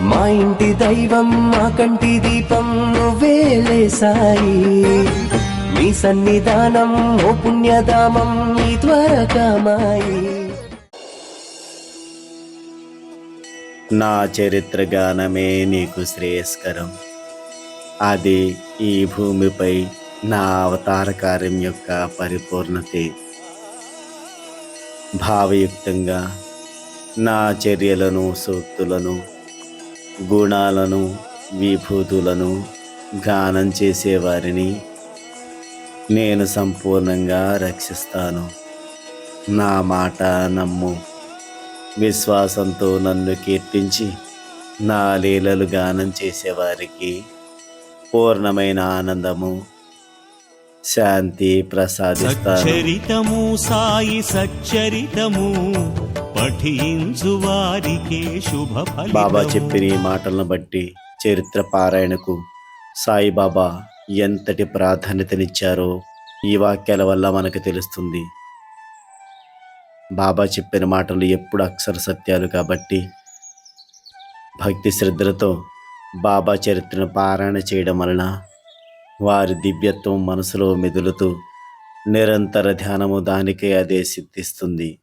మా ఇంటి దైవం మా కంటి దీపం నువ్వేలే సాయి మీ సన్నిధానం ఓ పుణ్యధామం నీ ద్వారకామాయి. నా చరిత్ర గానమే నీకు శ్రేయస్కరం. అది ఈ భూమిపై నా అవతార కార్యం యొక్క పరిపూర్ణతే. భావయుక్తంగా నా చర్యలను సూక్తులను గుణాలను విభూతులను గానం చేసేవారిని నేను సంపూర్ణంగా రక్షిస్తాను. నా మాట నమ్ము. విశ్వాసంతో నన్ను కీర్తించి నా లీలలు గానం చేసేవారికి పూర్ణమైన ఆనందము శాంతి ప్రసాదిస్తాను. సచ్చరితము సాయి సచ్చరితము. పఠించు వారికే శుభ బాబా చెప్పిన ఈ మాటలను బట్టి చరిత్ర పారాయణకు సాయిబాబా ఎంతటి ప్రాధాన్యతనిచ్చారో ఈ వాక్యాల వల్ల మనకు తెలుస్తుంది. బాబా చెప్పిన మాటలు ఎప్పుడు అక్షర సత్యాలు కాబట్టి భక్తి శ్రద్ధలతో బాబా చరిత్రను పారాయణ చేయడం వలన వారి దివ్యత్వం మనసులో మెదులుతూ నిరంతర ధ్యానము దానికే అదే సిద్ధిస్తుంది.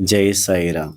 జై సాయిరామ్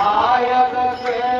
आयत के